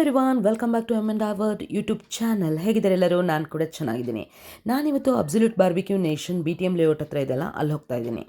Hello everyone welcome back to M and our YouTube channel ಹೇಗಿದ್ದಾರೆ ಎಲ್ಲರೂ? ನಾನು ಕೂಡ ಚೆನ್ನಾಗಿದ್ದೀನಿ. ನಾನಿವತ್ತು absolute barbecue nation B T M layout ಹತ್ರ ಇದೆಲ್ಲ ಅಲ್ಲಿ ಹೋಗ್ತಾ ಇದ್ದೀನಿ.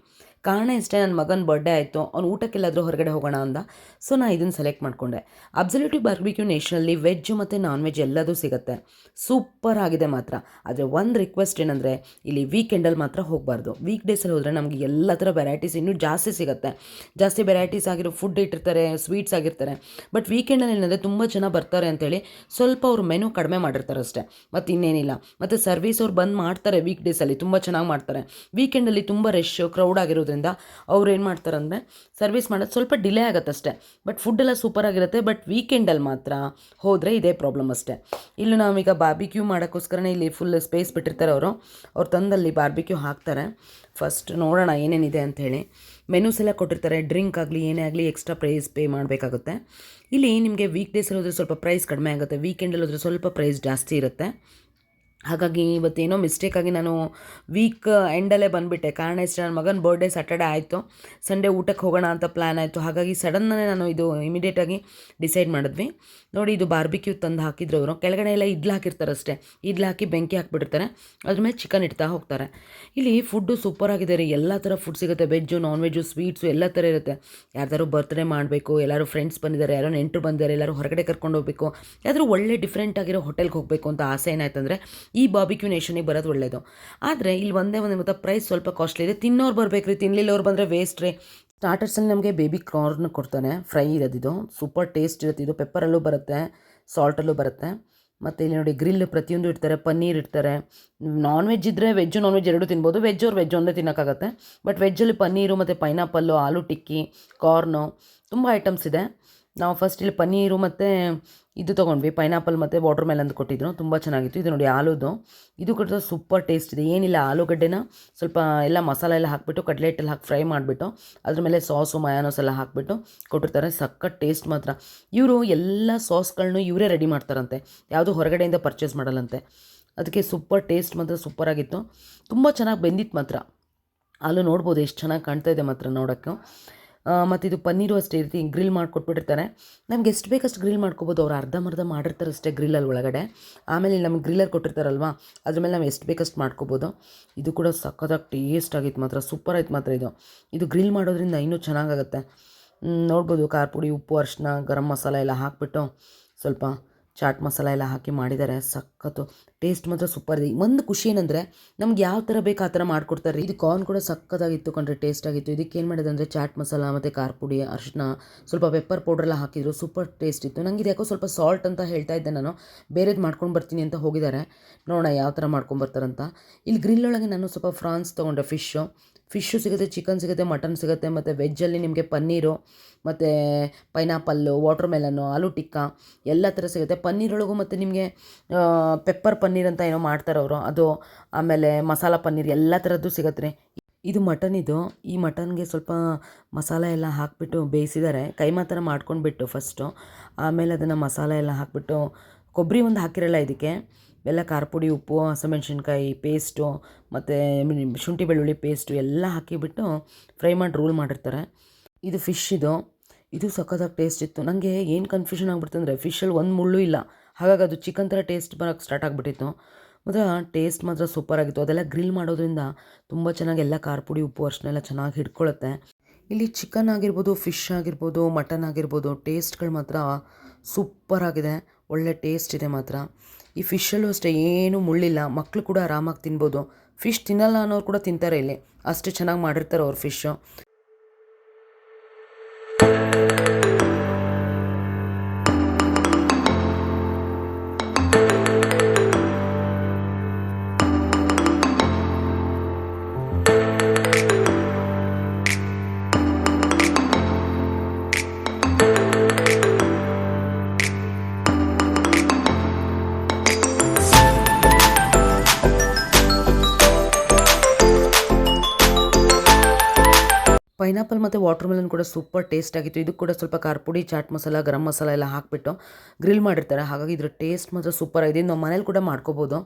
ಕಾರಣ ಇಷ್ಟೇ ನನ್ನ ಮಗನ ಬರ್ಡೇ ಆಯಿತು, ಅವ್ನು ಊಟಕ್ಕೆಲ್ಲಾದರೂ ಹೊರಗಡೆ ಹೋಗೋಣ ಅಂದ. ಸೊ ನಾನು ಇದನ್ನು ಸೆಲೆಕ್ಟ್ ಮಾಡಿಕೊಂಡೆ. ಅಬ್ಸಲ್ಯೂಟಿವ್ ಬಾರ್ಬಿಕ್ಯೂ ನೇಷನಲ್ಲಿ ವೆಜ್ ಮತ್ತು ನಾನ್ ವೆಜ್ ಎಲ್ಲದೂ ಸಿಗುತ್ತೆ. ಸೂಪರ್ ಆಗಿದೆ ಮಾತ್ರ. ಆದರೆ ಒಂದು ರಿಕ್ವೆಸ್ಟ್ ಏನಂದರೆ, ಇಲ್ಲಿ ವೀಕೆಂಡಲ್ಲಿ ಮಾತ್ರ ಹೋಗಬಾರ್ದು. ವೀಕ್ ಡೇಸಲ್ಲಿ ಹೋದರೆ ನಮಗೆ ಎಲ್ಲ ಥರ ವೆರೈಟೀಸ್ ಇನ್ನೂ ಜಾಸ್ತಿ ಸಿಗುತ್ತೆ. ಜಾಸ್ತಿ ವೆರೈಟೀಸ್ ಆಗಿರೋ ಫುಡ್ ಇಟ್ಟಿರ್ತಾರೆ ಸ್ವೀಟ್ಸ್ ಆಗಿರ್ತಾರೆ. ಬಟ್ ವೀಕೆಂಡಲ್ಲಿ ಏನಂದರೆ ತುಂಬ ಜನ ಬರ್ತಾರೆ ಅಂತೇಳಿ ಸ್ವಲ್ಪ ಅವ್ರ ಮೆನು ಕಡಿಮೆ ಮಾಡಿರ್ತಾರೆ ಅಷ್ಟೇ ಮತ್ತು ಇನ್ನೇನಿಲ್ಲ. ಮತ್ತು ಸರ್ವಿಸ್ ಅವ್ರು ಬಂದು ಮಾಡ್ತಾರೆ ವೀಕ್ ಡೇಸಲ್ಲಿ ತುಂಬ ಚೆನ್ನಾಗಿ ಮಾಡ್ತಾರೆ. ವೀಕೆಂಡಲ್ಲಿ ತುಂಬ ರಶ್ ಕ್ರೌಡ್ ಆಗಿರೋದ್ರಿಂದ ಅವ್ರು ಏನು ಮಾಡ್ತಾರಂದರೆ ಸರ್ವಿಸ್ ಮಾಡೋದು ಸ್ವಲ್ಪ ಡಿಲೇ ಆಗುತ್ತೆ ಅಷ್ಟೇ ಬಟ್ ಫುಡ್ ಎಲ್ಲ ಸೂಪರ್ ಆಗಿರುತ್ತೆ. ಬಟ್ ವೀಕೆಂಡಲ್ಲಿ ಮಾತ್ರ ಹೋದರೆ ಇದೇ ಪ್ರಾಬ್ಲಮ್ ಅಷ್ಟೇ. ಇಲ್ಲಿ ನಾವೀಗ ಬಾರ್ಬಿಕ್ಯೂ ಮಾಡೋಕ್ಕೋಸ್ಕರನೇ ಇಲ್ಲಿ ಫುಲ್ ಸ್ಪೇಸ್ ಬಿಟ್ಟಿರ್ತಾರೆ ಅವರು. ಅವ್ರು ತಂದಲ್ಲಿ ಬಾರ್ಬಿಕ್ಯೂ ಹಾಕ್ತಾರೆ. ಫಸ್ಟ್ ನೋಡೋಣ ಏನೇನಿದೆ ಅಂಥೇಳಿ ಮೆನ್ಯೂಸ್ ಎಲ್ಲ ಕೊಟ್ಟಿರ್ತಾರೆ. ಡ್ರಿಂಕ್ ಆಗಲಿ, ಏನೇ ಆಗಲಿ ಎಕ್ಸ್ಟ್ರಾ ಪ್ರೈಸ್ ಪೇ ಮಾಡಬೇಕಾಗುತ್ತೆ. ಇಲ್ಲಿ ನಿಮಗೆ ವೀಕ್ ಡೇಸಲ್ಲಿ ಹೋದರೆ ಸ್ವಲ್ಪ ಪ್ರೈಸ್ ಕಡಿಮೆ ಆಗುತ್ತೆ. ವೀಕೆಂಡಲ್ಲಿ ಹೋದರೆ ಸ್ವಲ್ಪ ಪ್ರೈಸ್ ಜಾಸ್ತಿ ಇರುತ್ತೆ. ಹಾಗಾಗಿ ಇವತ್ತೇನೋ ಮಿಸ್ಟೇಕಾಗಿ ನಾನು ವೀಕ್ ಎಂಡಲ್ಲೇ ಬಂದುಬಿಟ್ಟೆ. ಕಾರಣ ಇಷ್ಟು, ನನ್ನ ಮಗನ ಬರ್ಡೇ ಸ್ಯಾಟರ್ಡೆ ಆಯಿತು. ಸಂಡೇ ಊಟಕ್ಕೆ ಹೋಗೋಣ ಅಂತ ಪ್ಲ್ಯಾನ್ ಆಯಿತು. ಹಾಗಾಗಿ ಸಡನ್ನೇ ನಾನು ಇದು ಇಮಿಡಿಯೇಟಾಗಿ ಡಿಸೈಡ್ ಮಾಡಿದ್ವಿ. ನೋಡಿ, ಇದು ಬಾರ್ಬಿಕ್ಯೂ ತಂದು ಹಾಕಿದ್ರು ಅವರು. ಕೆಳಗಡೆ ಎಲ್ಲ ಇಡ್ಲು ಹಾಕಿರ್ತಾರೆ ಅಷ್ಟೇ. ಇಡ್ಲು ಹಾಕಿ ಬೆಂಕಿ ಹಾಕಿಬಿಡ್ತಾರೆ ಅದ್ರ ಮೇಲೆ ಚಿಕನ್ ಇಡ್ತಾ ಹೋಗ್ತಾರೆ. ಇಲ್ಲಿ ಫುಡ್ಡು ಸೂಪರ್ ಆಗಿದೆ ರೀ. ಎಲ್ಲ ಥರ ಫುಡ್ ಸಿಗುತ್ತೆ. ವೆಜ್ಜು ನಾನ್ ವೆಜ್ಜು ಸ್ವೀಟ್ಸು ಎಲ್ಲ ಥರ ಇರುತ್ತೆ. ಯಾರ್ದಾರು ಬರ್ತ್ಡೇ ಮಾಡಬೇಕು, ಎಲ್ಲರೂ ಫ್ರೆಂಡ್ಸ್ ಬಂದಿದ್ದಾರೆ, ಯಾರೋ ನೆಂಟರು ಬಂದಿದ್ದಾರೆ, ಎಲ್ಲರೂ ಹೊರಗಡೆ ಕರ್ಕೊಂಡು ಹೋಗಬೇಕು. ಯಾವ್ದಾದ್ರು ಒಳ್ಳೆ ಡಿಫ್ರೆಂಟ್ ಆಗಿರೋ ಹೋಟೆಲ್ಗೆ ಹೋಗಬೇಕು ಅಂತ ಆಸೆ ಏನಾಯ್ತಂದರೆ ಈ ಬಾಬಿಕ್ಯೂ ನೇಷನಿಗೆ ಬರೋದು ಒಳ್ಳೆಯದು ಆದರೆ ಇಲ್ಲಿ ಒಂದೇ ಒಂದು ಗೊತ್ತಾ ಪ್ರೈಸ್ ಸ್ವಲ್ಪ ಕಾಸ್ಟ್ಲಿ ಇದೆ. ತಿನ್ನೋರು ಬರಬೇಕು ರೀ ತಿನ್ನಲಿಲ್ಲವ್ರು ಬಂದರೆ ವೇಸ್ಟ್ ರೀ. ಸ್ಟಾರ್ಟರ್ಸಲ್ಲಿ ನಮಗೆ ಬೇಬಿ ಕಾರ್ನ್ ಕೊಡ್ತಾನೆ ಫ್ರೈ ಇರೋದಿದು ಸೂಪರ್ ಟೇಸ್ಟ್ ಇರುತ್ತೆ ಇದು. ಪೆಪ್ಪರಲ್ಲೂ ಬರುತ್ತೆ. ಸಾಲ್ಟಲ್ಲೂ ಬರುತ್ತೆ. ಮತ್ತು ಇಲ್ಲಿ ನೋಡಿ ಗ್ರಿಲ್ ಪ್ರತಿಯೊಂದು ಇಡ್ತಾರೆ. ಪನ್ನೀರ್ ಇಡ್ತಾರೆ. ನಾನ್ ವೆಜ್ ಇದ್ದರೆ ವೆಜ್ಜು ನಾನ್ ವೆಜ್ ಎರಡೂ ತಿನ್ಬೋದು. ವೆಜ್ ಅವ್ರು ವೆಜ್ ಒಂದೇ ತಿನ್ನೋಕ್ಕಾಗತ್ತೆ. ಬಟ್ ವೆಜ್ಜಲ್ಲಿ ಪನ್ನೀರು ಮತ್ತು ಪೈನಾಪಲ್ಲು ಆಲೂ ಟಿಕ್ಕಿ ಕಾರ್ನು ತುಂಬ ಐಟಮ್ಸ್ ಇದೆ. ನಾವು ಫಸ್ಟ್ ಇಲ್ಲಿ ಪನ್ನೀರು ಮತ್ತು ಇದು ತೊಗೊಂಡ್ವಿ ಪೈನಾಪಲ್ ಮತ್ತು ವಾಟರ್ ಮೆಲನ್ ಕೊಟ್ಟಿದ್ರು. ತುಂಬ ಚೆನ್ನಾಗಿತ್ತು. ಇದು ನೋಡಿ ಆಲೂದು. ಇದು ಕೂಡ ಸೂಪರ್ ಟೇಸ್ಟ್ ಇದೆ. ಏನಿಲ್ಲ, ಆಲೂಗಡ್ಡೆನ ಸ್ವಲ್ಪ ಎಲ್ಲ ಮಸಾಲೆ ಎಲ್ಲ ಹಾಕಿಬಿಟ್ಟು ಕಡ್ಲೆಟ್ಟಲ್ಲಿ ಹಾಕಿ ಫ್ರೈ ಮಾಡಿಬಿಟ್ಟು, ಅದ್ರ ಮೇಲೆ ಸಾಸು ಮಯಾನೋಸ್ ಎಲ್ಲ ಹಾಕಿಬಿಟ್ಟು ಕೊಟ್ಟಿರ್ತಾರೆ. ಸಖತ್ ಟೇಸ್ಟ್ ಮಾತ್ರ. ಇವರು ಎಲ್ಲ ಸಾಸ್ಗಳನ್ನೂ ಇವರೇ ರೆಡಿ ಮಾಡ್ತಾರಂತೆ. ಯಾವುದು ಹೊರಗಡೆಯಿಂದ ಪರ್ಚೇಸ್ ಮಾಡಲ್ಲಂತೆ. ಅದಕ್ಕೆ ಸೂಪರ್ ಟೇಸ್ಟ್ ಮಾತ್ರ ಸೂಪರಾಗಿತ್ತು ತುಂಬ ಚೆನ್ನಾಗಿ ಬೆಂದಿತ್ತು ಮಾತ್ರ. ಅಲ್ಲೂ ನೋಡ್ಬೋದು, ಎಷ್ಟು ಚೆನ್ನಾಗಿ ಕಾಣ್ತಾ ಇದೆ ಮಾತ್ರ ನೋಡೋಕ್ಕೆ. ಮತ್ತು ಇದು ಪನ್ನೀರು ಅಷ್ಟೇ ರೀತಿ ಗ್ರಿಲ್ ಮಾಡಿಕೊಟ್ಬಿಟ್ಟಿರ್ತಾರೆ ನಮ್ಗೆ ಎಷ್ಟು ಬೇಕಷ್ಟು ಗ್ರಿಲ್ ಮಾಡ್ಕೋಬೋದು, ಅವ್ರು ಅರ್ಧಂಬರ್ಧ ಮಾಡಿರ್ತಾರೆ ಅಷ್ಟೇ ಗ್ರಿಲ್ಲಲ್ಲಿ ಒಳಗಡೆ. ಆಮೇಲೆ ನಮ್ಗೆ ಗ್ರಿಲ್ಲರ್ ಕೊಟ್ಟಿರ್ತಾರಲ್ವ, ಅದ್ರ ಮೇಲೆ ನಾವು ಎಷ್ಟು ಬೇಕಷ್ಟು ಮಾಡ್ಕೋಬೋದು. ಇದು ಕೂಡ ಸಖತ್ತಾಗಿ ಟೇಸ್ಟ್ ಆಗಿತ್ತು ಮಾತ್ರ ಸೂಪರ್ ಆಯ್ತು ಮಾತ್ರ ಇದು. ಇದು ಗ್ರಿಲ್ ಮಾಡೋದ್ರಿಂದ ಇನ್ನೂ ಚೆನ್ನಾಗಾಗುತ್ತೆ ನೋಡ್ಬೋದು, ಖಾರ ಪುಡಿ, ಉಪ್ಪು, ಅರಿಶಿನ, ಗರಂ ಮಸಾಲ ಎಲ್ಲ ಹಾಕಿಬಿಟ್ಟು ಸ್ವಲ್ಪ ಚಾಟ್ ಮಸಾಲ ಎಲ್ಲ ಹಾಕಿ ಮಾಡಿದ್ದಾರೆ ಸಖತ್ತು ಟೇಸ್ಟ್ ಮಾತ್ರ ಸೂಪರ್ ಇದೆ. ಒಂದು ಖುಷಿ ಏನಂದರೆ ನಮ್ಗೆ ಯಾವ ಥರ ಬೇಕು ಆ ಥರ ಮಾಡಿಕೊಡ್ತಾರೆ. ಇದು ಕಾರ್ನ್ ಕೂಡ ಸಖತ್ತಾಗಿತ್ತು ಕಂಡ್ರೆ ಟೇಸ್ಟ್ ಆಗಿತ್ತು. ಇದಕ್ಕೆ ಏನು ಮಾಡಿದೆ ಅಂದರೆ ಚಾಟ್ ಮಸಾಲ ಮತ್ತು ಖಾರ ಪುಡಿ ಅರಿಶಿನ ಸ್ವಲ್ಪ ಪೆಪ್ಪರ್ ಪೌಡ್ರೆಲ್ಲ ಹಾಕಿದ್ರು. ಸೂಪರ್ ಟೇಸ್ಟ್ ಇತ್ತು. ನನಗೆ ಯಾಕೋ ಸ್ವಲ್ಪ ಸಾಲ್ಟ್ ಅಂತ ಹೇಳ್ತಾ ಇದ್ದೆ ನಾನು. ಬೇರೆದು ಮಾಡ್ಕೊಂಡು ಬರ್ತೀನಿ ಅಂತ ಹೋಗಿದ್ದಾರೆ. ನೋಡೋಣ ಯಾವ ಥರ ಮಾಡ್ಕೊಂಬರ್ತಾರಂತ ಇಲ್ಲಿ ಗ್ರಿಲ್ ಒಳಗೆ ನಾನು ಸ್ವಲ್ಪ ಫ್ರಾನ್ಸ್ ತೊಗೊಂಡೆ ಫಿಶ್ಶು ಫಿಶ್ಶು ಸಿಗುತ್ತೆ, ಚಿಕನ್ ಸಿಗುತ್ತೆ, ಮಟನ್ ಸಿಗುತ್ತೆ, ಮತ್ತು ವೆಜ್ಜಲ್ಲಿ ನಿಮಗೆ ಪನ್ನೀರು, ಮತ್ತು ಪೈನಾಪಲ್ಲು ವಾಟರ್ ಮೆಲನ್ನು ಆಲೂ ಟಿಕ್ಕಾ, ಎಲ್ಲ ಥರ ಸಿಗುತ್ತೆ. ಪನ್ನೀರೊಳಗೂ ಮತ್ತು ನಿಮಗೆ ಪೆಪ್ಪರ್ ಪನ್ನೀರ್ ಅಂತ ಏನೋ ಮಾಡ್ತಾರೆ ಅವರು. ಅದು, ಆಮೇಲೆ ಮಸಾಲ ಪನ್ನೀರ್ ಎಲ್ಲ ಥರದ್ದು ಸಿಗುತ್ತೆ ಇದು ಮಟನ್ ಇದು. ಈ ಮಟನ್ಗೆ ಸ್ವಲ್ಪ ಮಸಾಲ ಎಲ್ಲ ಹಾಕಿಬಿಟ್ಟು ಬೇಯಿಸಿದ್ದಾರೆ ಕೈಮಾ ಥರ ಮಾಡ್ಕೊಂಡ್ಬಿಟ್ಟು ಫಸ್ಟು ಆಮೇಲೆ ಅದನ್ನು ಮಸಾಲ ಎಲ್ಲ ಹಾಕಿಬಿಟ್ಟು ಕೊಬ್ಬರಿ ಒಂದು ಹಾಕಿರಲ್ಲ ಇದಕ್ಕೆ. ಎಲ್ಲ ಖಾರ ಪುಡಿ, ಉಪ್ಪು, ಹಸಿಮೆಣ್ಸಿನ್ಕಾಯಿ ಪೇಸ್ಟು ಮತ್ತು ಶುಂಠಿ ಬೆಳ್ಳುಳ್ಳಿ ಪೇಸ್ಟು ಎಲ್ಲ ಹಾಕಿಬಿಟ್ಟು ಫ್ರೈ ಮಾಡಿ ರೋಲ್ ಮಾಡಿರ್ತಾರೆ. ಇದು ಫಿಶ್ ಇದು. ಇದು ಸಖತ್ತಾಗಿ ಟೇಸ್ಟ್ ಇತ್ತು. ನನಗೆ ಏನು ಕನ್ಫ್ಯೂಷನ್ ಆಗಿಬಿಡ್ತಂದ್ರೆ ಫಿಶಲ್ಲಿ ಒಂದು ಮುಳ್ಳು ಇಲ್ಲ. ಹಾಗಾಗಿ ಅದು ಚಿಕನ್ ಥರ ಟೇಸ್ಟ್ ಬರೋಕ್ಕೆ ಸ್ಟಾರ್ಟ್ ಆಗಿಬಿಟ್ಟಿತ್ತು. ಮತ್ತು ಟೇಸ್ಟ್ ಮಾತ್ರ ಸೂಪರ್ ಆಗಿತ್ತು. ಅದೆಲ್ಲ ಗ್ರಿಲ್ ಮಾಡೋದ್ರಿಂದ ತುಂಬ ಚೆನ್ನಾಗಿ ಎಲ್ಲ ಖಾರ ಪುಡಿ, ಉಪ್ಪು ಅರ್ಶನೆಲ್ಲ ಚೆನ್ನಾಗಿ ಹಿಡ್ಕೊಳ್ಳುತ್ತೆ ಇಲ್ಲಿ ಚಿಕನ್ ಆಗಿರ್ಬೋದು ಫಿಶ್ ಆಗಿರ್ಬೋದು ಮಟನ್ ಆಗಿರ್ಬೋದು ಟೇಸ್ಟ್ಗಳು ಮಾತ್ರ ಸೂಪರ್ ಆಗಿದೆ. ಒಳ್ಳೆ ಟೇಸ್ಟ್ ಇದೆ ಮಾತ್ರ. ಈ ಫಿಶಲ್ಲೂ ಅಷ್ಟೇ ಏನೂ ಮುಳ್ಳಿಲ್ಲ. ಮಕ್ಕಳು ಕೂಡ ಆರಾಮಾಗಿ ತಿನ್ಬೋದು. ಫಿಶ್ ತಿನ್ನಲ್ಲ ಅನ್ನೋರು ಕೂಡ ತಿಂತಾರೆ ಇಲ್ಲಿ. ಅಷ್ಟು ಚೆನ್ನಾಗಿ ಮಾಡಿರ್ತಾರೆ ಅವ್ರ ಫಿಶ್ಶು ಪೈನಾಪಲ್ ಮತ್ತು ವಾಟರ್ ಮೆಲನ್ ಕೂಡ ಸೂಪರ್ ಟೇಸ್ಟ್ ಆಗಿತ್ತು. ಇದು ಕೂಡ ಸ್ವಲ್ಪ ಖಾರ ಪುಡಿ ಚಾಟ್ ಮಸಾಲ, ಗರಂ ಮಸಾಲ ಎಲ್ಲ ಹಾಕಿಬಿಟ್ಟು ಗ್ರಿಲ್ ಮಾಡಿರ್ತಾರೆ. ಹಾಗಾಗಿ ಇದ್ರ ಟೇಸ್ಟ್ ಮಾತ್ರ ಸೂಪರ್ ಆಗಿದೆ. ನಾವು ಮನೇಲಿ ಕೂಡ ಮಾಡ್ಕೋಬೋದು.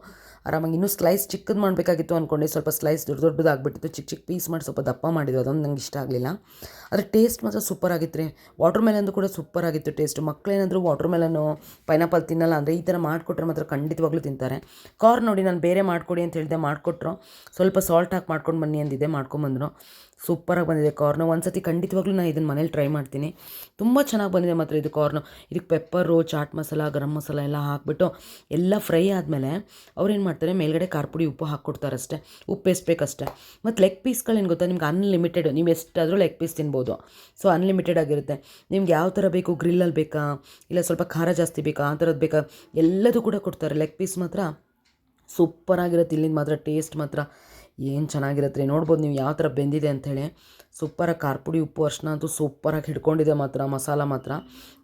ಆರಾಮಾಗಿ ಇನ್ನೂ ಸ್ಲೈಸ್ ಚಿಕ್ಕದು ಮಾಡಬೇಕಾಗಿತ್ತು ಅಂದ್ಕೊಂಡು ಸ್ವಲ್ಪ ಸ್ಲೈಸ್ ದೊಡ್ಡ ದೊಡ್ಡದಾಗ್ಬಿಟ್ಟಿತ್ತು. ಚಿಕ್ಕ ಚಿಕ್ಕ ಪೀಸ್ ಮಾಡಿ ಸ್ವಲ್ಪ ದಪ್ಪ ಮಾಡಿದ್ದು ಅದೊಂದು ನಂಗೆ ಇಷ್ಟ ಆಗಲಿಲ್ಲ. ಆದರೆ ಟೇಸ್ಟ್ ಮಾತ್ರ ಸೂಪರ್ ಆಗಿತ್ತು ರೀ. ವಾಟರ್ ಮೆಲನ್ದು ಕೂಡ ಸೂಪರ್ ಆಗಿತ್ತು ಟೇಸ್ಟ್. ಮಕ್ಕಳೇನಾದರೂ ವಾಟರ್ ಮೆಲನ್ನು ಪೈನಾಪಲ್ ತಿನ್ನಲ್ಲ ಅಂದರೆ ಈ ಥರ ಮಾಡಿಕೊಟ್ರೆ ಮಾತ್ರ ಖಂಡಿತವಾಗ್ಲೂ ತಿಂತಾರೆ. ಕಾರ್ ನೋಡಿ ನಾನು ಬೇರೆ ಮಾಡಿಕೊಡಿ ಅಂತ ಹೇಳಿದೆ ಮಾಡಿಕೊಟ್ರು. ಸ್ವಲ್ಪ ಸಾಲ್ಟ್ ಹಾಕಿ ಮಾಡ್ಕೊಂಡು ಬನ್ನಿ ಅಂದಿದ್ದೆ. ಮಾಡ್ಕೊಂಬಂದರು. ಸೂಪರಾಗಿ ಬಂದಿದೆ ಕಾರ್ನು ಒಂದು ಸತಿ ಖಂಡಿತವಾಗ್ಲೂ ನಾನು ಇದನ್ನು ಮನೇಲಿ ಟ್ರೈ ಮಾಡ್ತೀನಿ. ತುಂಬ ಚೆನ್ನಾಗಿ ಬಂದಿದೆ ಮಾತ್ರ ಇದು ಕಾರ್ನು ಇದಕ್ಕೆ ಪೆಪ್ಪರು ಚಾಟ್ ಮಸಾಲ ಗರಂ ಮಸಾಲ ಎಲ್ಲ ಹಾಕಿಬಿಟ್ಟು ಎಲ್ಲ ಫ್ರೈ ಆದಮೇಲೆ ಏನು ಮಾಡ್ತಾರೆ, ಮೇಲ್ಗಡೆ ಖಾರ ಪುಡಿ ಉಪ್ಪು ಹಾಕ್ಕೊಡ್ತಾರೆ ಅಷ್ಟೇ. ಉಪ್ಪು ಎಸ್ಬೇಕಷ್ಟೇ ಬೇಕಷ್ಟೇ. ಮತ್ತು ಲೆಗ್ ಪೀಸ್ಗಳೇನು ಗೊತ್ತಾ? ನಿಮ್ಗೆ ಅನ್ಲಿಮಿಟೆಡ್ ನೀವು ಎಷ್ಟಾದರೂ ಲೆಗ್ ಪೀಸ್ ತಿನ್ಬೋದು. ಸೊ ಅನ್ಲಿಮಿಟೆಡ್ ಆಗಿರುತ್ತೆ. ನಿಮ್ಗೆ ಯಾವ ಥರ ಬೇಕು? ಗ್ರಿಲ್ಲಲ್ಲಿ ಬೇಕಾ? ಇಲ್ಲ ಸ್ವಲ್ಪ ಖಾರ ಜಾಸ್ತಿ ಬೇಕಾ? ಆ ಥರದ್ದು ಬೇಕಾ? ಎಲ್ಲದೂ ಕೂಡ ಕೊಡ್ತಾರೆ. ಲೆಗ್ ಪೀಸ್ ಮಾತ್ರ ಸೂಪರಾಗಿರುತ್ತೆ. ಇಲ್ಲಿಂದ ಮಾತ್ರ ಟೇಸ್ಟ್ ಮಾತ್ರ. ಏನು ಚೆನ್ನಾಗಿರತ್ತೆ ರೀ? ನೋಡ್ಬೋದು ನೀವು ಯಾವ ಥರ ಬೆಂದಿದೆ ಅಂಥೇಳಿ ಸೂಪರಾಗಿ ಖಾರ ಪುಡಿ ಉಪ್ಪು ಅರ್ಶಿನ ಅಂತೂ ಸೂಪರಾಗಿ ಹಿಡ್ಕೊಂಡಿದೆ ಮಾತ್ರ ಮಸಾಲ ಮಾತ್ರ.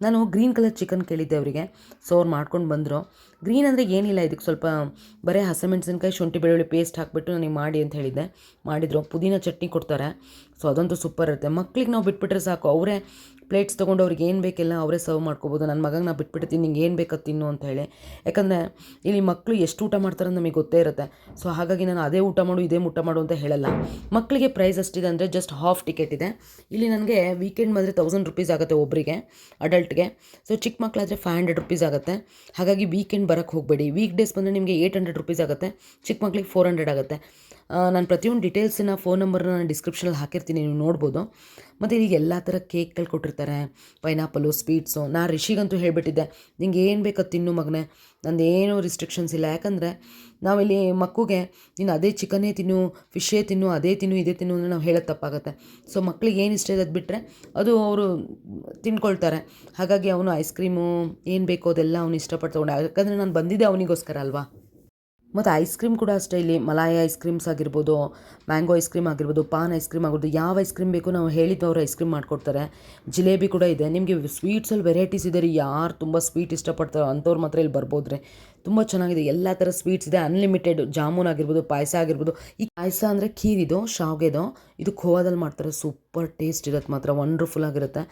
ನಾನು ಗ್ರೀನ್ ಕಲರ್ ಚಿಕನ್ ಕೇಳಿದ್ದೆ ಅವರಿಗೆ. ಸೊ ಅವ್ರು ಮಾಡ್ಕೊಂಡು ಬಂದರು. ಗ್ರೀನ್ ಅಂದರೆ ಏನಿಲ್ಲ, ಇದಕ್ಕೆ ಸ್ವಲ್ಪ ಬರೀ ಹಸಿಮೆಣಸಿನ್ಕಾಯಿ, ಶುಂಠಿ, ಬೆಳ್ಳುಳ್ಳಿ ಪೇಸ್ಟ್ ಹಾಕಿಬಿಟ್ಟು ನನಗೆ ಮಾಡಿ ಅಂತ ಹೇಳಿದ್ದೆ. ಮಾಡಿದರು. ಪುದೀನ ಚಟ್ನಿ ಕೊಡ್ತಾರೆ. ಸೊ ಅದಂತೂ ಸೂಪರ್ ಇರುತ್ತೆ. ಮಕ್ಳಿಗೆ ನಾವು ಬಿಟ್ಬಿಟ್ರೆ ಸಾಕು. ಅವರೇ ಪ್ಲೇಟ್ಸ್ ತೊಗೊಂಡು ಅವ್ರಿಗೆ ಏನು ಬೇಕಿಲ್ಲ, ಅವರೇ ಸರ್ವ್ ಮಾಡ್ಕೋಬೋದು. ನನ್ನ ಮಗಂಗೆ ನಾ ಬಿಟ್ಬಿಡ್ತೀನಿ ನಿಂಗೆ ಏನು ಬೇಕೋ ತಿನ್ನು ಅಂತ ಹೇಳಿ. ಯಾಕಂದರೆ ಇಲ್ಲಿ ಮಕ್ಕಳು ಎಷ್ಟು ಊಟ ಮಾಡ್ತಾರೆ ನಮಗೆ ಗೊತ್ತೇ ಇರುತ್ತೆ. ಸೊ ಹಾಗಾಗಿ ನಾನು ಅದೇ ಊಟ ಮಾಡು, ಇದೇ ಊಟ ಮಾಡು ಅಂತ ಹೇಳಲ್ಲ. ಮಕ್ಕಳಿಗೆ ಪ್ರೈಸ್ ಅಷ್ಟಿದೆ ಅಂದರೆ ಜಸ್ಟ್ ಹಾಫ್ ಟಿಕೆಟ್ ಇದೆ. ಇಲ್ಲಿ ನನಗೆ ವೀಕೆಂಡ್ ಬಂದರೆ ತೌಸಂಡ್ ರುಪೀಸ್ ಆಗುತ್ತೆ ಒಬ್ಬರಿಗೆ ಅಡಲ್ಟ್ಗೆ ಸೊ ಚಿಕ್ಕ ಮಕ್ಕಳಾದರೆ ಫೈವ್ ಹಂಡ್ರೆಡ್ ರುಪೀಸ್ ಆಗುತ್ತೆ. ಹಾಗಾಗಿ ವೀಕೆಂಡ್ ಬರೋಕ್ಕೆ ಹೋಗಬೇಡಿ. ವೀಕ್ ಡೇಸ್ ಬಂದರೆ ನಿಮಗೆ ಏಯ್ಟ್ ಹಂಡ್ರೆಡ್ ರುಪೀಸ್ ಆಗುತ್ತೆ. ಚಿಕ್ಕ ಮಕ್ಕಳಿಗೆ ಫೋರ್ ಹಂಡ್ರೆಡ್ ಆಗುತ್ತೆ. ನಾನು ಪ್ರತಿಯೊಂದು ಡೀಟೇಲ್ಸನ್ನ ಫೋನ್ ನಂಬರ್ನ ನಾನು ಡಿಸ್ಕ್ರಿಪ್ಷನಲ್ಲಿ ಹಾಕಿರ್ತೀನಿ, ನೀವು ನೋಡ್ಬೋದು. ಮತ್ತು ಈಗ ಎಲ್ಲ ಥರ ಕೇಕ್ಗಳು ಕೊಟ್ಟಿರ್ತಾರೆ. ಪೈನಾಪಲು ಸ್ವೀಟ್ಸು ನಾ ರಿಷಿಗಂತೂ ಹೇಳಿಬಿಟ್ಟಿದ್ದೆ, ನಿಂಗೆ ಏನು ಬೇಕೋ ತಿನ್ನು ಮಗನೇ, ನಂದು ಏನೂ ರಿಸ್ಟ್ರಿಕ್ಷನ್ಸ್ ಇಲ್ಲ. ಯಾಕಂದರೆ ನಾವಿಲ್ಲಿ ಮಕ್ಕಳಿಗೆ ನೀನು ಅದೇ ಚಿಕನೇ ತಿನ್ನು ಫಿಶೇ ತಿನ್ನು, ಅದೇ ತಿನ್ನು, ಇದೇ ತಿನ್ನು ಅಂದರೆ ನಾವು ಹೇಳೋದು ತಪ್ಪಾಗುತ್ತೆ. ಸೊ ಮಕ್ಳಿಗೆ ಏನು ಇಷ್ಟ ಇದೆ ಅದು ಬಿಟ್ಟರೆ ಅದು ಅವರು ತಿನ್ಕೊಳ್ತಾರೆ ಹಾಗಾಗಿ ಅವನು ಐಸ್ ಕ್ರೀಮು ಏನು ಬೇಕೋ ಅದೆಲ್ಲ ಅವನು ಇಷ್ಟಪಟ್ಟು ತೊಗೊಂಡು ಯಾಕಂದರೆ ನಾನು ಬಂದಿದ್ದೆ ಅವನಿಗೋಸ್ಕರ ಅಲ್ವಾ? ಮತ್ತು ಐಸ್ ಕ್ರೀಮ್ ಕೂಡ ಅಷ್ಟೇ ಇಲ್ಲಿ. ಮಲಾಯ ಐಸ್ ಕ್ರೀಮ್ಸ್ ಆಗಿರ್ಬೋದು ಮ್ಯಾಂಗೋ ಐಸ್ ಕ್ರೀಮ್ ಆಗಿರ್ಬೋದು, ಪಾನ್ ಐಸ್ ಕ್ರೀಮ್ ಆಗಿರ್ಬೋದು, ಯಾವ ಐಸ್ ಕ್ರೀಮ್ ಬೇಕು ನಾವು ಹೇಳಿದ್ದು ಅವರು ಐಸ್ ಕ್ರೀಮ್ ಮಾಡಿಕೊಡ್ತಾರೆ. ಜಿಲೇಬಿ ಕೂಡ ಇದೆ. ನಿಮಗೆ ಸ್ವೀಟ್ಸಲ್ಲಿ ವೆರೈಟೀಸ್ ಇದೆ ರೀ. ಯಾರು ತುಂಬ ಸ್ವೀಟ್ ಇಷ್ಟಪಡ್ತಾರೋ ಅಂಥವ್ರು ಮಾತ್ರ ಇಲ್ಲಿ ಬರ್ಬೋದು ರೀ ತುಂಬ ಚೆನ್ನಾಗಿದೆ. ಎಲ್ಲ ಥರ ಸ್ವೀಟ್ಸ್ ಇದೆ. ಅನ್ಲಿಮಿಟೆಡ್ ಜಾಮೂನ್ ಆಗಿರ್ಬೋದು, ಪಾಯಸ ಆಗಿರ್ಬೋದು. ಈ ಪಾಯಸ ಅಂದರೆ ಖೀರಿದು, ಶಾವ್ಗೆದು, ಇದು ಖೋವಾದಲ್ಲಿ ಮಾಡ್ತಾರೆ. ಸೂಪರ್ ಟೇಸ್ಟ್ ಇರುತ್ತೆ ಮಾತ್ರ. ವಂಡರ್ಫುಲ್ ಆಗಿರುತ್ತೆ.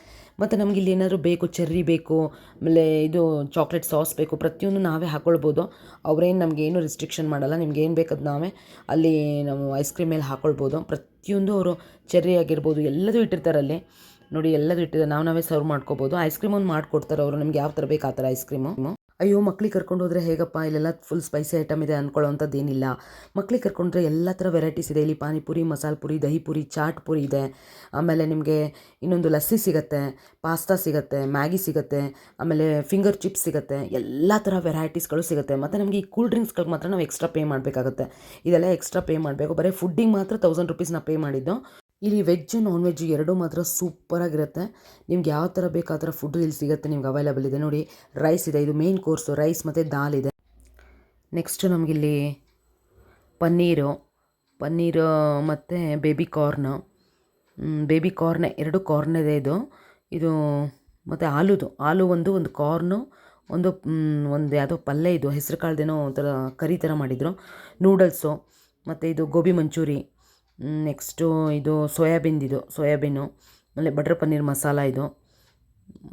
ಮತ್ತು ನಮಗೆ ಇಲ್ಲಿ ಏನಾದರೂ ಬೇಕು ಚೆರ್ರಿ ಬೇಕು, ಆಮೇಲೆ ಇದು ಚಾಕ್ಲೇಟ್ ಸಾಸ್ ಬೇಕು, ಪ್ರತಿಯೊಂದು ನಾವೇ ಹಾಕ್ಕೊಳ್ಬೋದು ಅವರೇನು ನಮಗೇನು ರಿಸ್ಟ್ರಿಕ್ಷನ್ ಮಾಡಲ್ಲ. ನಿಮ್ಗೆ ಏನು ಬೇಕದು ನಾವೇ ಅಲ್ಲಿ ನಾವು ಐಸ್ ಕ್ರೀಮ್ ಮೇಲೆ ಹಾಕ್ಕೊಳ್ಬೋದು ಪ್ರತಿಯೊಂದು ಅವರು ಚೆರ್ರಿ ಆಗಿರ್ಬೋದು, ಎಲ್ಲದೂ ಇಟ್ಟಿರ್ತಾರೆ ಅಲ್ಲಿ. ನೋಡಿ, ಎಲ್ಲದೂ ಇಟ್ಟಿದ್ದಾರೆ. ನಾವು ನಾವೇ ಸರ್ವ್ ಮಾಡ್ಕೋಬೋದು. ಐಸ್ ಕ್ರೀಮ್ ಒಂದು ಮಾಡಿಕೊಡ್ತಾರೆ ಅವರು. ನಮ್ಗೆ ಯಾವ ಥರ ಬೇಕು ಆ ಥರ ಐಸ್ ಕ್ರೀಮು ಅಯ್ಯೋ, ಮಕ್ಳಿಗೆ ಕರ್ಕೊಂಡು ಹೋದರೆ ಹೇಗಪ್ಪ? ಇಲ್ಲೆಲ್ಲ ಫುಲ್ ಸ್ಪೈಸಿ ಐಟಮ್ ಇದೆ ಅಂದ್ಕೊಳ್ಳೋವಂಥದ್ದು ಏನಿಲ್ಲ ಮಕ್ಳಿಗೆ ಕರ್ಕೊಂಡ್ರೆ ಎಲ್ಲ ಥರ ವೆರೈಟೀಸ್ ಇದೆ. ಇಲ್ಲಿ ಪಾನಿಪುರಿ, ಮಸಾಲೆ ಪುರಿ, ದಹಿ ಪುರಿ, ಚಾಟ್ ಪುರಿ ಇದೆ. ಆಮೇಲೆ ನಿಮಗೆ ಇನ್ನೊಂದು ಲಸ್ಸಿ ಸಿಗುತ್ತೆ, ಪಾಸ್ತಾ ಸಿಗುತ್ತೆ, ಮ್ಯಾಗಿ ಸಿಗುತ್ತೆ, ಆಮೇಲೆ ಫಿಂಗರ್ ಚಿಪ್ಸ್ ಸಿಗುತ್ತೆ. ಎಲ್ಲ ಥರ ವೆರೈಟೀಸ್ಗಳು ಸಿಗುತ್ತೆ. ಮತ್ತು ನಮಗೆ ಈ ಕೂಲ್ ಡ್ರಿಂಕ್ಸ್ಗಳಿಗೆ ಮಾತ್ರ ನಾವು ಎಕ್ಸ್ಟ್ರಾ ಪೇ ಮಾಡಬೇಕಾಗುತ್ತೆ. ಇದೆಲ್ಲ ಎಕ್ಸ್ಟ್ರಾ ಪೇ ಮಾಡಬೇಕು. ಬರೀ ಫುಡ್ಡಿಗೆ ಮಾತ್ರ ತೌಸಂಡ್ ರುಪೀಸ್ನ ಪೇ ಮಾಡಿದ್ದು. ಇಲ್ಲಿ ವೆಜ್ ನಾನ್ ವೆಜ್ಜು ಎರಡೂ ಮಾತ್ರ ಸೂಪರಾಗಿರುತ್ತೆ. ನಿಮ್ಗೆ ಯಾವ ಥರ ಬೇಕು ಆ ಥರ ಫುಡ್ ಇಲ್ಲಿ ಸಿಗುತ್ತೆ, ನಿಮ್ಗೆ ಅವೈಲೇಬಲ್ ಇದೆ. ನೋಡಿ ರೈಸ್ ಇದೆ. ಇದು ಮೇನ್ ಕೋರ್ಸು ರೈಸ್ ಮತ್ತು ದಾಲ್ ಇದೆ. ನೆಕ್ಸ್ಟು ನಮಗಿಲ್ಲಿ ಪನ್ನೀರು ಪನ್ನೀರು ಮತ್ತು ಬೇಬಿ ಕಾರ್ನ್ ಬೇಬಿ ಕಾರ್ನ್ ಎರಡು ಕಾರ್ನ್ ಇದೆ ಇದು. ಇದು ಮತ್ತು ಆಲೂದು. ಆಲೂ ಒಂದು ಒಂದು ಕಾರ್ನು ಒಂದು ಒಂದು ಯಾವುದೋ ಪಲ್ಯ ಇದು. ಹೆಸರು ಕಾಳ್ದೇನೋ ಒಂಥರ ಕರಿ ಥರ ಮಾಡಿದರು. ನೂಡಲ್ಸು ಮತ್ತು ಇದು ಗೋಬಿ ಮಂಚೂರಿ. ನೆಕ್ಸ್ಟು ಇದು ಸೋಯಾಬೀನ್ದಿದು ಸೋಯಾಬೀನು, ಆಮೇಲೆ ಬಟ್ರ್ ಪನ್ನೀರ್ ಮಸಾಲ ಇದು,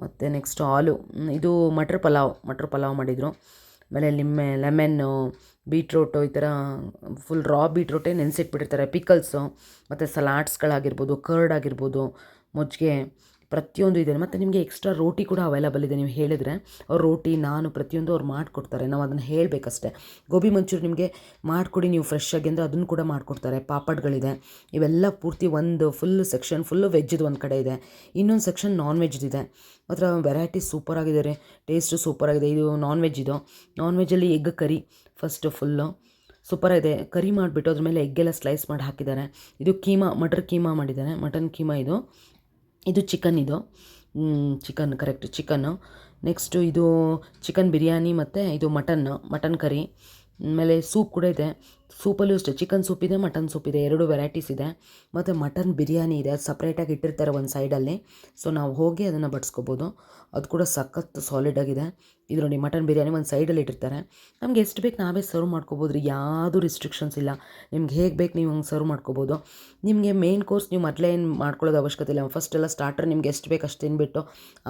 ಮತ್ತು ನೆಕ್ಸ್ಟು ಆಲು ಇದು ಮಟ್ರ್ ಪಲಾವ್ ಮಟ್ರ್ ಪಲಾವ್ ಮಾಡಿದರು. ಆಮೇಲೆ ಲಿಮ್ಮೆ, ಲೆಮೆನ್ನು, ಬೀಟ್ರೋಟು, ಈ ಥರ ಫುಲ್ ರಾ ಬೀಟ್ರೋಟೇ ನೆನೆಸಿಟ್ಬಿಟ್ಟಿರ್ತಾರೆ, ಪಿಕಲ್ಸು, ಮತ್ತು ಸಲಾಡ್ಸ್ಗಳಾಗಿರ್ಬೋದು, ಕರ್ಡ್ ಆಗಿರ್ಬೋದು, ಮಜ್ಜಿಗೆ ಪ್ರತಿಯೊಂದು ಇದೆ ಮತ್ತು ನಿಮಗೆ ಎಕ್ಸ್ಟ್ರಾ ರೋಟಿ ಕೂಡ ಅವೈಲಬಲ್ ಇದೆ. ನೀವು ಹೇಳಿದರೆ ಅವ್ರು ರೋಟಿ ನಾನು ಪ್ರತಿಯೊಂದು ಅವ್ರು ಮಾಡಿಕೊಡ್ತಾರೆ. ನಾವು ಅದನ್ನು ಹೇಳಬೇಕಷ್ಟೆ. ಗೋಬಿ ಮಂಚೂರಿ ನಿಮಗೆ ಮಾಡಿಕೊಡಿ. ನೀವು ಫ್ರೆಶ್ ಆಗಿ ಅಂದರೆ ಅದನ್ನು ಕೂಡ ಮಾಡಿಕೊಡ್ತಾರೆ. ಪಾಪಡ್ಗಳಿದೆ. ಇವೆಲ್ಲ ಪೂರ್ತಿ ಒಂದು ಫುಲ್ ಸೆಕ್ಷನ್ ಫುಲ್ಲು ವೆಜ್ಜದು ಒಂದು ಕಡೆ ಇದೆ. ಇನ್ನೊಂದು ಸೆಕ್ಷನ್ ನಾನ್ ವೆಜ್ದಿದೆ ಮಾತ್ರ ವೆರೈಟಿ ಸೂಪರ್ ಆಗಿದೆ ರೀ. ಟೇಸ್ಟು ಸೂಪರ್ ಆಗಿದೆ. ಇದು ನಾನ್ ವೆಜ್ ಇದು. ನಾನ್ ವೆಜ್ಜಲ್ಲಿ egg curry first full super ಇದೆ ಕರಿ ಮಾಡಿಬಿಟ್ಟು ಅದ್ರ ಮೇಲೆ ಎಗ್ಗೆಲ್ಲ ಸ್ಲೈಸ್ ಮಾಡಿ ಹಾಕಿದ್ದಾರೆ. ಇದು ಕೀಮಾ ಮಟರ್ ಕೀಮಾ ಮಾಡಿದ್ದಾರೆ. ಮಟನ್ ಕೀಮಾ ಇದು. ಇದು ಚಿಕನ್ ಇದು. ಚಿಕನ್ ಕರೆಕ್ಟ್ ಚಿಕನ್ನು ನೆಕ್ಸ್ಟು ಇದು ಚಿಕನ್ ಬಿರಿಯಾನಿ ಮತ್ತು ಇದು ಮಟನ್ನು ಮಟನ್ ಕರಿ ಆಮೇಲೆ ಸೂಪ್ ಕೂಡ ಇದೆ. ಸೂಪಲ್ಲೂ ಅಷ್ಟೇ ಚಿಕನ್ ಸೂಪ್ ಇದೆ ಮಟನ್ ಸೂಪ್ ಇದೆ, ಎರಡು ವೆರೈಟೀಸ್ ಇದೆ. ಮತ್ತು ಮಟನ್ ಬಿರಿಯಾನಿ ಇದೆ ಅದು ಸಪ್ರೇಟಾಗಿ ಇಟ್ಟಿರ್ತಾರೆ ಒಂದು ಸೈಡಲ್ಲಿ ಸೊ ನಾವು ಹೋಗಿ ಅದನ್ನು ಬಡಿಸ್ಕೋಬೋದು ಅದು ಕೂಡ ಸಖತ್ ಸಾಲಿಡ್ ಆಗಿದೆ. ಇದು ನೋಡಿ ಮಟನ್ ಬಿರಿಯಾನಿ ಒಂದು ಸೈಡಲ್ಲಿ ಇಟ್ಟಿರ್ತಾರೆ. ನಮ್ಗೆ ಎಷ್ಟು ಬೇಕು ನಾವೇ ಸರ್ವ್ ಮಾಡ್ಕೋಬೋದು ರೀ. ಯಾವುದೂ ರಿಸ್ಟ್ರಿಕ್ಷನ್ಸ್ ಇಲ್ಲ. ನಿಮ್ಗೆ ಹೇಗೆ ಬೇಕು ನೀವು ಹಂಗೆ ಸರ್ವ್ ಮಾಡ್ಕೋಬೋದು. ನಿಮಗೆ ಮೇನ್ ಕೋರ್ಸ್ ನೀವು ಮೊದಲೇ ಏನು ಮಾಡ್ಕೊಳ್ಳೋದು ಅವಶ್ಯಕತೆ ಇಲ್ಲ. ಫಸ್ಟ್ ಎಲ್ಲ ಸ್ಟಾರ್ಟರ್ ನಿಮ್ಗೆ ಎಷ್ಟು ಬೇಕು ಅಷ್ಟು ತಿನ್ಬಿಟ್ಟು,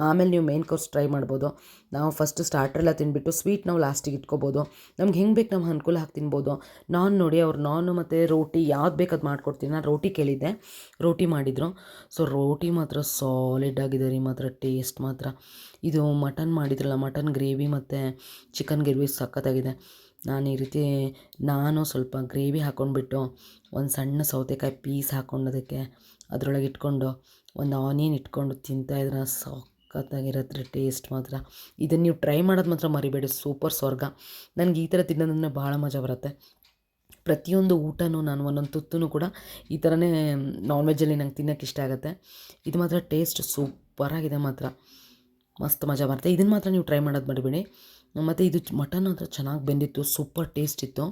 ಆಮೇಲೆ ನೀವು ಮೇನ್ ಕೋರ್ಸ್ ಟ್ರೈ ಮಾಡ್ಬೋದು. ನಾವು ಫಸ್ಟ್ ಸ್ಟಾರ್ಟರ್ ಎಲ್ಲ ತಿನ್ಬಿಟ್ಟು ಸ್ವೀಟ್ ನಾವು ಲಾಸ್ಟಿಗೆ ಇಟ್ಕೋಬೋದು. ನಮ್ಗೆ ಹೆಂಗೆ ಬೇಕು ನಮ್ಮ ಅನುಕೂಲ ಹಾಕಿ ತಿನ್ಬೋದು. ನಾನ್ ನೋಡಿ ಅವ್ರು ನಾನು ಮತ್ತು ರೋಟಿ ಯಾವ್ದು ಬೇಕು ಅದು ಮಾಡ್ಕೊಡ್ತೀನಿ. ನಾನು ರೋಟಿ ಕೇಳಿದ್ದೆ. ರೋಟಿ ಮಾಡಿದರು. ಸೊ ರೋಟಿ ಮಾತ್ರ ಸಾಲಿಡ್ ಆಗಿದೆ ರೀ, ಮಾತ್ರ ಟೇಸ್ಟ್ ಮಾತ್ರ. ಇದು ಮಟನ್ ಮಾಡಿದ್ರಲ್ಲ ಮಟನ್ ಗ್ರೇವಿ ಮತ್ತು ಚಿಕನ್ ಗ್ರೇವಿ ಸಖತ್ತಾಗಿದೆ. ನಾನು ಈ ರೀತಿ ನಾನು ಸ್ವಲ್ಪ ಗ್ರೇವಿ ಹಾಕ್ಕೊಂಡ್ಬಿಟ್ಟು ಒಂದು ಸಣ್ಣ ಸೌತೆಕಾಯಿ ಪೀಸ್ ಹಾಕ್ಕೊಂಡು ಅದಕ್ಕೆ ಅದರೊಳಗೆ ಇಟ್ಕೊಂಡು ಒಂದು ಆನಿಯನ್ ಇಟ್ಕೊಂಡು ತಿಂತಾಯಿದ್ರೆ ಸಖತ್ತಾಗಿರತ್ತೆ ಟೇಸ್ಟ್ ಮಾತ್ರ. ಇದನ್ನು ನೀವು ಟ್ರೈ ಮಾಡೋದು ಮಾತ್ರ ಮರಿಬೇಡಿ. ಸೂಪರ್ ಸ್ವರ್ಗ. ನನಗೆ ಈ ಥರ ತಿನ್ನೋದನ್ನ ಭಾಳ ಮಜಾ ಬರುತ್ತೆ. ಪ್ರತಿಯೊಂದು ಊಟನೂ ನಾನು ಒಂದೊಂದು ತುತ್ತೂ ಕೂಡ ಈ ಥರನೇ ನಾನ್ ವೆಜ್ಜಲ್ಲಿ ನಂಗೆ ತಿನ್ನೋಕ್ಕೆ ಇಷ್ಟ ಆಗುತ್ತೆ. ಇದು ಮಾತ್ರ ಟೇಸ್ಟ್ ಸೂಪರಾಗಿದೆ ಮಾತ್ರ. ಮಸ್ತ್ ಮಜಾ ಬರುತ್ತೆ. ಇದನ್ನು ಮಾತ್ರ ನೀವು ಟ್ರೈ ಮಾಡೋದು ಮರಿಬೇಡಿ. ಮತ್ತು ಇದು ಮಟನ್ ಮಾತ್ರ ಚೆನ್ನಾಗಿ ಬೆಂದಿತ್ತು ಸೂಪರ್ ಟೇಸ್ಟ್ ಇತ್ತು.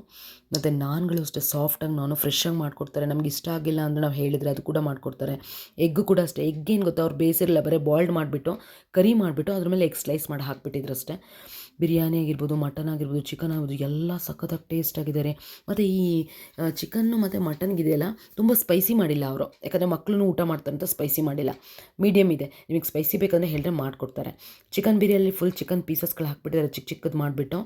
ಮತ್ತು ನಾನ್ಗಳು ಅಷ್ಟೇ ಸಾಫ್ಟಾಗಿ ನಾನು ಫ್ರೆಶ್ಶಾಗಿ ಮಾಡಿಕೊಡ್ತಾರೆ. ನಮ್ಗೆ ಇಷ್ಟ ಆಗಿಲ್ಲ ಅಂದರೆ ನಾವು ಹೇಳಿದರೆ ಅದು ಕೂಡ ಮಾಡಿಕೊಡ್ತಾರೆ. ಎಗ್ ಕೂಡ ಅಷ್ಟೇ. ಎಗ್ ಏನು ಗೊತ್ತಾ, ಅವ್ರು ಬೇಯಿಸಿರಲ್ಲ ಬರೀ ಬಾಯ್ಲ್ಡ್ ಮಾಡಿಬಿಟ್ಟು, ಕರಿ ಮಾಡಿಬಿಟ್ಟು ಅದ್ರ ಮೇಲೆ ಎಗ್ ಸ್ಲೈಸ್ ಮಾಡಿ ಹಾಕ್ಬಿಟ್ಟಿದ್ರು ಅಷ್ಟೇ. ಬಿರಿಯಾನಿ ಆಗಿರ್ಬೋದು, ಮಟನ್ ಆಗಿರ್ಬೋದು ಚಿಕನ್ ಆಗಿರ್ಬೋದು, ಎಲ್ಲ ಸಖತ್ತಾಗಿ ಟೇಸ್ಟ್ ಆಗಿದ್ದಾರೆ ಮತ್ತು ಈ ಚಿಕನ್ನು ಮತ್ತು ಮಟನ್ಗಿದೆಯಲ್ಲ ತುಂಬ ಸ್ಪೈಸಿ ಮಾಡಿಲ್ಲ ಅವರು. ಯಾಕಂದರೆ ಮಕ್ಕಳು ಊಟ ಮಾಡ್ತಾರೆ ಸ್ಪೈಸಿ ಮಾಡಿಲ್ಲ. ಮೀಡಿಯಮ್ ಇದೆ. ನಿಮಗೆ ಸ್ಪೈಸಿ ಬೇಕಂದರೆ ಹೇಳಿದ್ರೆ ಮಾಡಿಕೊಡ್ತಾರೆ. ಚಿಕನ್ ಬಿರಿಯಾನಿ ಫುಲ್ ಚಿಕನ್ ಪೀಸಸ್ಗಳು ಹಾಕ್ಬಿಟ್ಟಿದ್ದಾರೆ ಚಿಕ್ಕ ಚಿಕ್ಕದು ಮಾಡಿಬಿಟ್ಟು.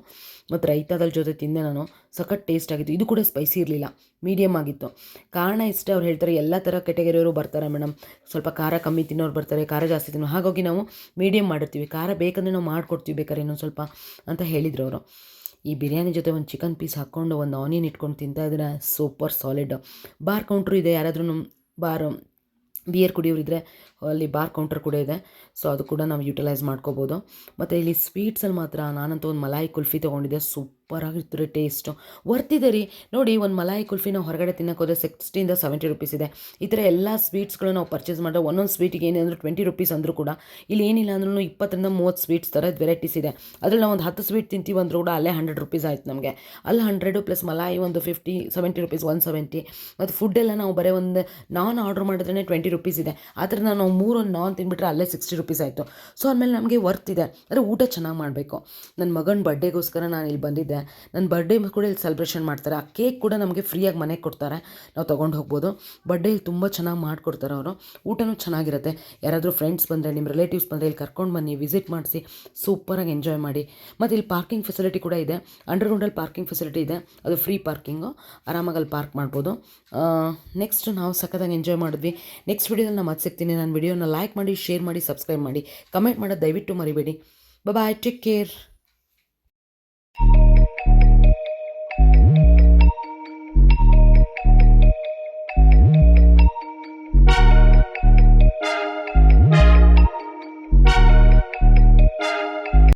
ಮತ್ತು ರೈತಾದಲ್ಲಿ ಜೊತೆ ತಿಂದೆ ನಾನು. ಸಖತ್ ಟೇಸ್ಟ್ ಆಗಿತ್ತು. ಇದು ಕೂಡ ಸ್ಪೈಸಿ ಇರಲಿಲ್ಲ. ಮೀಡಿಯಮ್ ಆಗಿತ್ತು. ಕಾರಣ ಇಷ್ಟೇ ಅವ್ರು ಹೇಳ್ತಾರೆ, ಎಲ್ಲ ಥರ ಕೆಟಗರಿಯವರು ಬರ್ತಾರೆ ಮೇಡಮ್ ಸ್ವಲ್ಪ ಖಾರ ಕಮ್ಮಿ ತಿನ್ನೋರು ಬರ್ತಾರೆ, ಖಾರ ಜಾಸ್ತಿ ತಿನ್ನೋ ಹಾಗಾಗಿ ನಾವು ಮೀಡಿಯಮ್ ಮಾಡಿರ್ತೀವಿ. ಖಾರ ಬೇಕಂದರೆ ನಾವು ಮಾಡಿಕೊಡ್ತೀವಿ ಬೇಕಾದ್ರೆ ಇನ್ನೊಂದು ಸ್ವಲ್ಪ. ಅಂತ ಹೇಳಿದರು ಅವರು. ಈ ಬಿರಿಯಾನಿ ಜೊತೆ ಒಂದು ಚಿಕನ್ ಪೀಸ್ ಹಾಕ್ಕೊಂಡು ಒಂದು ಆನಿಯನ್ ಇಟ್ಕೊಂಡು ತಿಂತಾ ಇದ್ರೆ ಸೂಪರ್ ಸಾಲಿಡ್ ಬಾರ್ ಕೌಂಟ್ರು ಇದೆ ಯಾರಾದ್ರೂ ಬಾರ್ ಬಿಯರ್ ಕುಡಿಯೋರಿದ್ದರೆ ಅಲ್ಲಿ ಬಾರ್ ಕೌಂಟರ್ ಕೂಡ ಇದೆ. ಸೊ ಅದು ಕೂಡ ನಾವು ಯುಟಿಲೈಸ್ ಮಾಡ್ಕೋಬೋದು. ಮತ್ತು ಇಲ್ಲಿ ಸ್ವೀಟ್ಸಲ್ಲಿ ಮಾತ್ರ ನಾನಂತೂ ಒಂದು ಮಲಾಯಿ ಕುಲ್ಫಿ ತೊಗೊಂಡಿದ್ದೆ ಸೂಪರಾಗಿತ್ತು ರೀ ಟೇಸ್ಟು ವರ್ತಿದೆ ರೀ ನೋಡಿ, ಒಂದು ಮಲಾಯಿ ಕುಲ್ಫಿ ನಾವು ಹೊರಗಡೆ ಹೋದರೆ ಸಿಕ್ಸ್ಟಿಯಿಂದ ಸೆವೆಂಟಿ ರುಪೀಸ್ ಇದೆ. ಈ ಥರ ಎಲ್ಲ ಸ್ವೀಟ್ಸ್ಗಳು ನಾವು ಪರ್ಚೇಸ್ ಮಾಡಿದ್ರೆ ಒಂದೊಂದು ಸ್ವೀಟಿಗೆ ಏನಿದ್ರು ಟ್ವೆಂಟಿ ರುಪೀಸ್ ಅಂದರೂ ಕೂಡ ಇಲ್ಲಿ ಏನಿಲ್ಲ ಅಂದ್ರೂ ಇಪ್ಪತ್ತರಿಂದ ಮೂವತ್ತು ಸ್ವೀಟ್ಸ್ ಥರದ ವೆರೈಟೀಸ್ ಇದೆ. ಅದರಲ್ಲಿ ನಾವು ಒಂದು ಹತ್ತು ಸ್ವೀಟ್ ತಿಂತೀವಿ ಅಂದರೂ ಕೂಡ ಅಲ್ಲೇ ಹಂಡ್ರೆಡ್ ರುಪೀಸ್ ಆಯ್ತು ನಮಗೆ. ಅಲ್ಲಿ ಹಂಡ್ರೆಡು ಪ್ಲಸ್ ಮಲಾಯಿ ಒಂದು fifty seventy rupees one seventy ಮತ್ತು ಫುಡ್ಡೆಲ್ಲ ನಾವು ಬರೀ ಒಂದು ನಾನ್ ಆರ್ಡ್ರ್ ಮಾಡಿದ್ರೆ ಟ್ವೆಂಟಿ ರುಪೀಸ್ ಇದೆ. ಆ ಥರ ನಾವು ಮೂರು ನಾನ್ ತಿಂದ್ಬಿಟ್ರೆ ಅಲ್ಲೇ ಸಿಕ್ಸ್ಟಿ ರುಪೀಸ್ ಆಯಿತು. ಸೊ ಆಮೇಲೆ ನಮಗೆ ವರ್ತ್ ಇದೆ ಅಂದರೆ ಊಟ ಚೆನ್ನಾಗಿ ಮಾಡಬೇಕು. ನನ್ನ ಮಗನ ಬರ್ಡೇಗೋಸ್ಕರ ನಾನು ಇಲ್ಲಿ ಬಂದಿದ್ದೆ. ನನ್ನ ಬರ್ಡೇ ಕೂಡ ಇಲ್ಲಿ ಸೆಲೆಬ್ರೇಷನ್ ಮಾಡ್ತಾರೆ. ಆ ಕೇಕ್ ಕೂಡ ನಮಗೆ ಫ್ರೀಯಾಗಿ ಮನೆಗೆ ಕೊಡ್ತಾರೆ. ನಾವು ತೊಗೊಂಡು ಹೋಗ್ಬೋದು. ಬರ್ಡೇ ಇಲ್ಲಿ ತುಂಬ ಚೆನ್ನಾಗಿ ಮಾಡಿಕೊಡ್ತಾರೆ ಅವರು. ಊಟನೂ ಚೆನ್ನಾಗಿರುತ್ತೆ. ಯಾರಾದರೂ ಫ್ರೆಂಡ್ಸ್ ಬಂದರೆ ನಿಮ್ಮ ರಿಲೇಟಿವ್ಸ್ ಬಂದರೆ ಇಲ್ಲಿ ಕರ್ಕೊಂಡು ಬನ್ನಿ ವಿಸಿಟ್ ಮಾಡಿಸಿ ಸೂಪರಾಗಿ ಎಂಜಾಯ್ ಮಾಡಿ. ಮತ್ತು ಇಲ್ಲಿ ಪಾರ್ಕಿಂಗ್ ಫೆಸಿಲಿಟಿ ಕೂಡ ಇದೆ. ಅಂಡರ್ಗ್ರೌಂಡಲ್ಲಿ ಪಾರ್ಕಿಂಗ್ ಫೆಸಿಲಿಟಿ ಇದೆ. ಅದು ಫ್ರೀ ಪಾರ್ಕಿಂಗು ಆರಾಮಾಗಿ ಅಲ್ಲಿ ಪಾರ್ಕ್ ಮಾಡ್ಬೋದು. ನೆಕ್ಸ್ಟ್ ನಾವು ಸಖತ್ತಾಗಿ ಎಂಜಾಯ್ ಮಾಡಿದ್ವಿ. ನೆಕ್ಸ್ಟ್ ವೀಡಿಯೋದಲ್ಲಿ ನಾನು ಮತ್ತೆ ಸಿಗ್ತೀನಿ. ನಾನು ವಿಡಿಯೋನ ಲೈಕ್ ಮಾಡಿ ಶೇರ್ ಮಾಡಿ ಸಬ್ಸ್ಕ್ರೈಬ್ ಮಾಡಿ. ಕಮೆಂಟ್ ಮಾಡೋದು ದಯವಿಟ್ಟು ಮರಿಬೇಡಿ. Bye take care